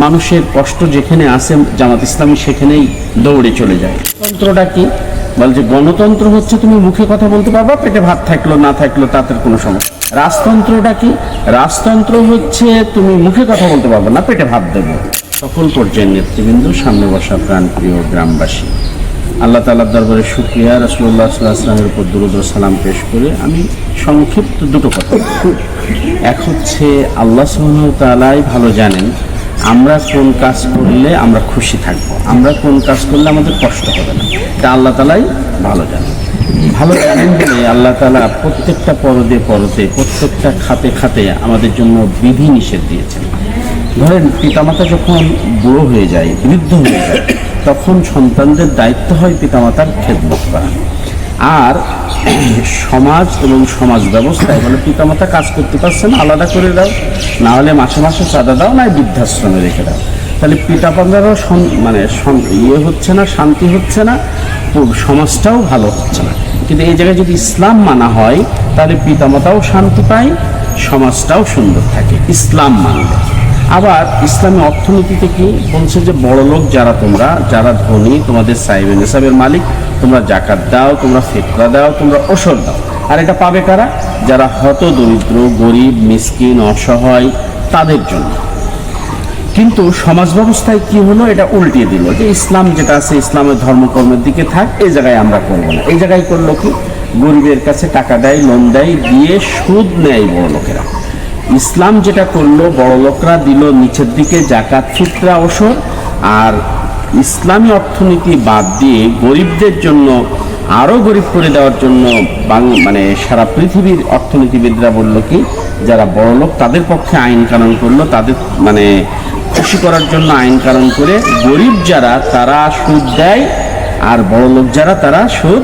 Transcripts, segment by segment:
মানুষের কষ্ট যেখানে আসে জামাত ইসলামী সেখানেই দৌড়ে চলে যায়। তন্ত্রটা কি? বলে যে গণতন্ত্র হচ্ছে, তুমি মুখে কথা বলতে পারবা, পেটে ভাত থাকল, না থাকল তাদের কোনো সমস্যা রাজতন্ত্রটা কি? রাজতন্ত্র হচ্ছে, তুমি মুখে কথা বলতে পারবে, না পেটে ভাত দেবো। সকল পর্যায়ের নেতৃবৃন্দ, সামনে বসা প্রাণ প্রিয় গ্রামবাসী, আল্লাহ তালার দরবারে শুক্রিয়া রসুল্লাহ সাল্লাহ আসলামের উপর দুরুদ সালাম পেশ করে আমি সংক্ষিপ্ত দুটো কথা এক হচ্ছে, আল্লাহ ওয়া তাআলাই ভালো জানেন আমরা কোন কাজ করলে আমরা খুশি থাকব? আমরা কোন কাজ করলে আমাদের কষ্ট হবে না? এটা আল্লাহ তালাই ভালো জানেন। ভালো জানেন বলে আল্লাহ তালা প্রত্যেকটা পরদে পরতে, প্রত্যেকটা খাতে খাতে আমাদের জন্য বিধি নিষেধ দিয়েছেন। ধরেন, পিতামাতা যখন বুড়ো হয়ে যায়, বৃদ্ধ হয়ে যায়, তখন সন্তানদের দায়িত্ব হয় পিতামাতার খেদমত করা। আর সমাজ এবং সমাজ ব্যবস্থায় বলে পিতামাতা কাজ করতে পারছে না, আলাদা করে দাও। না হলে মাসে মাসে চাঁদা দাও, না বৃদ্ধাশ্রমে রেখে দাও। তাহলে পিতামাতারও সন- মানে ইয়ে হচ্ছে না, শান্তি হচ্ছে না সমাজটাও ভালো হচ্ছে না। কিন্তু এই জায়গায় যদি ইসলাম মানা হয়, তাহলে পিতামাতাও শান্তি পায়, সমাজটাও সুন্দর থাকে। ইসলাম মানলে। ইসলামী অর্থনীতিতে কি বলছে যে বড় লোক যারা তোমরা, যারা ধনী, তোমাদের সাইবেন নেশাবের মালিক, তোমরা জাকাত দাও, তোমরা ফিতরা দাও, তোমরা ওষুধ দাও। আর এটা পাবে কারা? যারা হত দরিদ্র গরিব, মিসকিন, অসহায়, তাদের জন্য। কিন্তু সমাজ ব্যবস্থায় কি হলো? এটা উল্টিয়ে দিল যে ইসলাম যেটা আছে, ইসলামের ধর্মকর্মের দিকে থাক, এই জায়গায় আমরা করব না। এই জায়গায় করল কি? গরিবের কাছে টাকা দেয় লোন দেয়, দিয়ে সুদ নেয় বড় লোকেরা। ইসলাম যেটা করল, বড় লোকরা দিল নিচের দিকে জাকাত, ফিতরা ওসর আর ইসলামী অর্থনীতি বাদ দিয়ে গরিবদের জন্য আরও গরিব করে দেওয়ার জন্য মানে সারা পৃথিবীর অর্থনীতিবিদরা বলল কি, যারা বড় লোক, তাদের পক্ষে আইন কানুন করল, তাদের মানে খুশি করার জন্য আইন কানুন করে গরিব যারা, তারা সুদ দেয়, আর বড় লোক যারা, তারা সুদ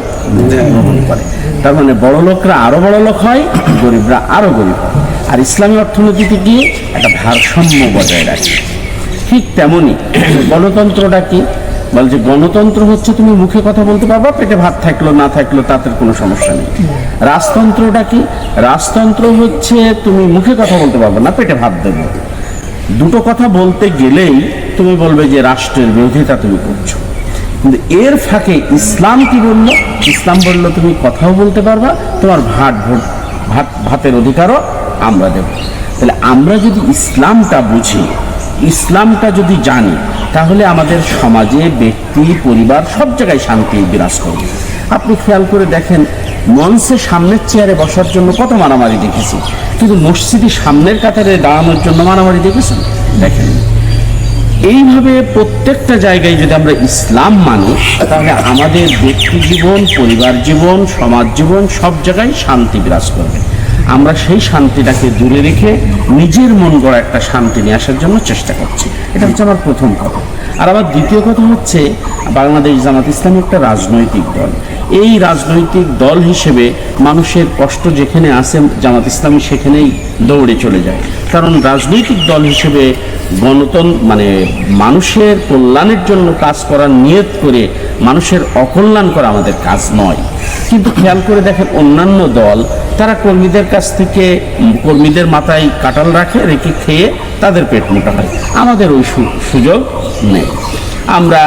গ্রহণ করে। তার মানে বড় লোকরা আরও বড় লোক হয়, গরিবরা আরও গরিব হয়। আর ইসলামী অর্থনীতিতে গিয়ে একটা ভারসাম্য বজায় রাখে? ঠিক তেমনই গণতন্ত্রটা কি? বলে যে গণতন্ত্র হচ্ছে তুমি মুখে কথা বলতে পারবা, পেটে ভাত থাকল, না থাকল, তাতে কোনো সমস্যা নেই। রাজতন্ত্রটা কি? রাজতন্ত্র হচ্ছে তুমি মুখে কথা বলতে পারবে, না পেটে ভাত দেবো। দুটো কথা বলতে গেলেই তুমি বলবে যে রাষ্ট্রের বিরোধিতা তুমি করছ। কিন্তু এর ফাঁকে ইসলাম কি বলল? ইসলাম বলল তুমি কথাও বলতে পারবা, তোমার ভাত ভাত ভাতের অধিকারও আমরা দেব। তাহলে আমরা যদি ইসলামটা বুঝি, ইসলামটা যদি জানি, তাহলে আমাদের সমাজে ব্যক্তি, পরিবার সব জায়গায় শান্তি বিরাজ করবে। আপনি খেয়াল করে দেখেন, মঞ্চে সামনের চেয়ারে বসার জন্য কত মারামারি দেখেছি। কিন্তু মসজিদে সামনের কাতারে দাঁড়ানোর জন্য মারামারি দেখেছেন? দেখেন এইভাবে প্রত্যেকটা জায়গায় যদি আমরা ইসলাম মানি, তাহলে আমাদের ব্যক্তি জীবন, পরিবার জীবন, সমাজ জীবন সব জায়গায় শান্তি বিরাজ করবে। আমরা সেই শান্তিটাকে দূরে রেখে নিজের মন গড়া একটা শান্তি নিয়ে আসার জন্য চেষ্টা করছি। এটা হচ্ছে আমার প্রথম কথা। আর আমার দ্বিতীয় কথা হচ্ছে, বাংলাদেশ জামাত ইসলামী একটা রাজনৈতিক দল। এই রাজনৈতিক দল হিসেবে মানুষের কষ্ট যেখানে আসে জামাত ইসলামী সেখানেই দৌড়ে চলে যায়। কারণ রাজনৈতিক দল হিসেবে গণতন্ত্র মানে মানুষের কল্যাণের জন্য কাজ করার নিয়ত করে মানুষের অকল্যাণ করা আমাদের কাজ নয়। কিন্তু খেয়াল করে দেখেন অন্যান্য দল, তারা কর্মীদের কাছ থেকে কর্মীদের মাথায় কাটাল রাখে, রেখে খেয়ে তাদের পেট মোটা হয়। আমাদের ওই সুযোগ নেই। আমরা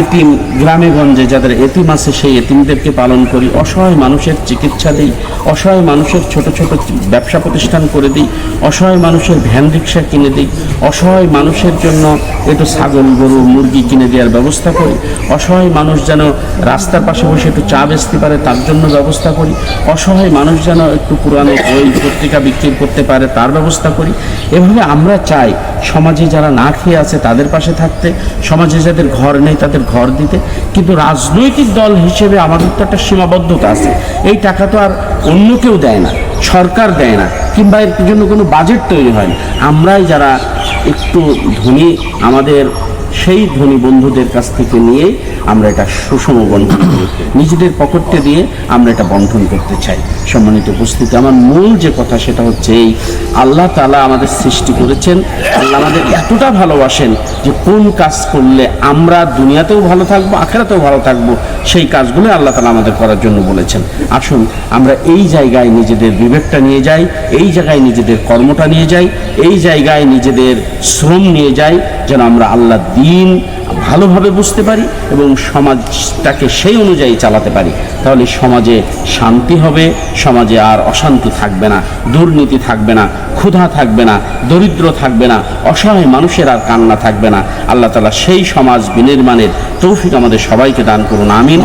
এতিম গ্রামে গঞ্জে যাদের এতিম আছে, সেই এতিমদেরকে পালন করি। অসহায় মানুষের চিকিৎসা দিই, অসহায় মানুষের ছোট ছোট ব্যবসা প্রতিষ্ঠান করে দিই, অসহায় মানুষের ভ্যান রিক্সা কিনে দিই, অসহায় মানুষের জন্য একটু ছাগল, গরু, মুরগি কিনে দেওয়ার ব্যবস্থা করি, অসহায় মানুষ যেন রাস্তার পাশে বসে একটু চা বেচতে পারে, তার জন্য ব্যবস্থা করি, অসহায় মানুষ যেন একটু পুরানো বই, পত্রিকা বিক্রি করতে পারে, তার ব্যবস্থা করি। এভাবে আমরা চাই, সমাজে যারা না খেয়ে আছে, তাদের পাশে থাকতে, সমাজে যাদের ঘর নেই, তাদের ঘর দিতে। কিন্তু রাজনৈতিক দল হিসেবে আমাদের তো একটা সীমাবদ্ধতা আছে। এই টাকা তো আর অন্য কেউ দেয় না, সরকার দেয় না, কিংবা এর জন্য কোনো বাজেট তৈরি হয় না। আমরাই যারা একটু ধনী, আমাদের সেই ধনী বন্ধুদের কাছ থেকে নিয়ে আমরা এটা সুষম বন্ধন করি। নিজেদের পকেটে দিয়ে আমরা এটা বন্ধন করতে চাই। সম্মানিত উপস্থিতি, আমার মূল যে কথা সেটা হচ্ছে এই, আল্লাহ তালা আমাদের সৃষ্টি করেছেন, আল্লাহ আমাদের এতটা ভালোবাসেন যে কোন কাজ করলে আমরা দুনিয়াতেও ভালো থাকব, আখেরাতেও ভালো থাকব, সেই কাজগুলো আল্লাহ তালা আমাদের করার জন্য বলেছেন। আসুন, আমরা এই জায়গায় নিজেদের বিবেকটা নিয়ে যাই, এই জায়গায় নিজেদের কর্মটা নিয়ে যাই, এই জায়গায় নিজেদের শ্রম নিয়ে যাই যেন আমরা আল্লাহ দিন ভালোভাবে বুঝতে পারি এবং সমাজটাকে সেই অনুযায়ী চালাতে পারি। তাহলে সমাজে শান্তি হবে, সমাজে আর অশান্তি থাকবে না, দুর্নীতি থাকবে না, ক্ষুধা থাকবে না, দরিদ্র থাকবে না, অসহায় মানুষের আর কান্না থাকবে না। আল্লাহ তালা সেই সমাজ বিনির্মাণের তৌফিক আমাদের সবাইকে দান করুন, আমিন।